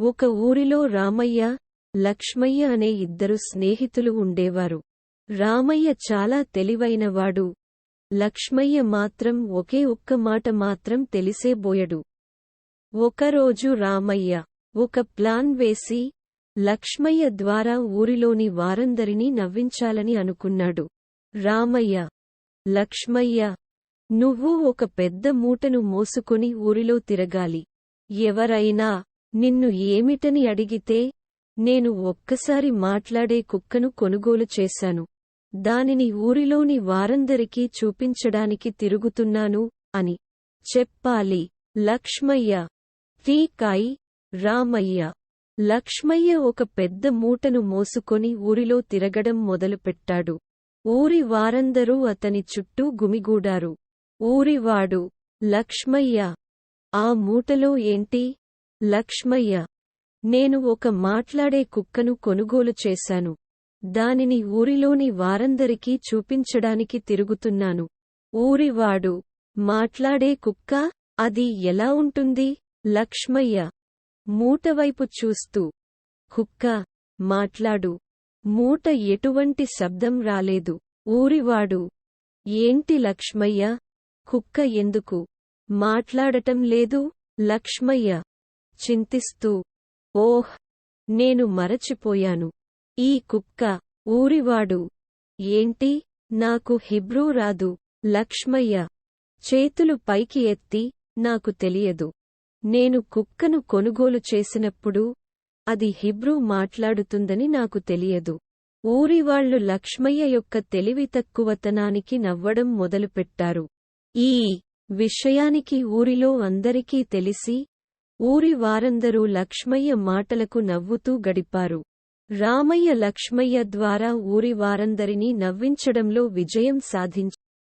ఒక ఊరిలో రామయ్య లక్ష్మయ్య అనే ఇద్దరు స్నేహితులు ఉండేవారు. రామయ్య చాలా తెలివైనవాడు. లక్ష్మయ్య మాత్రం ఒకే ఒక్క మాట మాత్రం తెలిసేబోయడు. ఒకరోజు రామయ్య ఒక ప్లాన్ వేసి లక్ష్మయ్య ద్వారా ఊరిలోని వారందరినీ నవ్వించాలని అనుకున్నాడు. రామయ్య లక్ష్మయ్య నువ్వు ఒక పెద్ద మూటను మోసుకొని ఊరిలో తిరగాలి. ఎవరైనా నిన్ను ఏమిటని అడిగితే నేను ఒక్కసారి మాట్లాడే కుక్కను కొనుగోలు చేశాను. దానిని ఊరిలోని వారందరికీ చూపించడానికి తిరుగుతున్నాను అని చెప్పాలి. లక్ష్మయ్య తీకాయి రామయ్య. లక్ష్మయ్య ఒక పెద్ద మూటను మోసుకొని ఊరిలో తిరగడం మొదలుపెట్టాడు. ఊరి వారందరూ అతని చుట్టూ గుమిగూడారు. ఊరివాడు లక్ష్మయ్య ఆ మూటలో ఏంటి? లక్ష్మయ్య నేను ఒక మాట్లాడే కుక్కను కొనుగోలు చేశాను. దానిని ఊరిలోని వారందరికీ చూపించడానికి తిరుగుతున్నాను. ఊరివాడు మాట్లాడే కుక్క అది ఎలా ఉంటుంది? లక్ష్మయ్య మూటవైపు చూస్తూ కుక్క మాట్లాడు. మూట ఎటువంటి శబ్దం రాలేదు. ఊరివాడు ఏంటి లక్ష్మయ్య? కుక్క ఎందుకు? మాట్లాడటం లేదు. లక్ష్మయ్య చింతిస్తూ ఓహ్ నేను మరచిపోయాను. ఈ కుక్క ఊరివాడు. ఏంటి? నాకు హిబ్రూ రాదు. లక్ష్మయ్య చేతులు పైకి ఎత్తి నాకు తెలియదు. నేను కుక్కను కొనుగోలు చేసినప్పుడు అది హిబ్రూ మాట్లాడుతుందని నాకు తెలియదు. ఊరివాళ్ళు లక్ష్మయ్య యొక్క తెలివి తక్కువతనానికి నవ్వడం మొదలుపెట్టారు. ఈ విషయానికి ఊరిలో అందరికీ తెలిసి ఊరి వారందరూ లక్ష్మయ్య మాటలకు నవ్వుతూ గడిపారు. రామయ్య లక్ష్మయ్య ద్వారా ఊరి వారందరినీ నవ్వించడంలో విజయం సాధించారు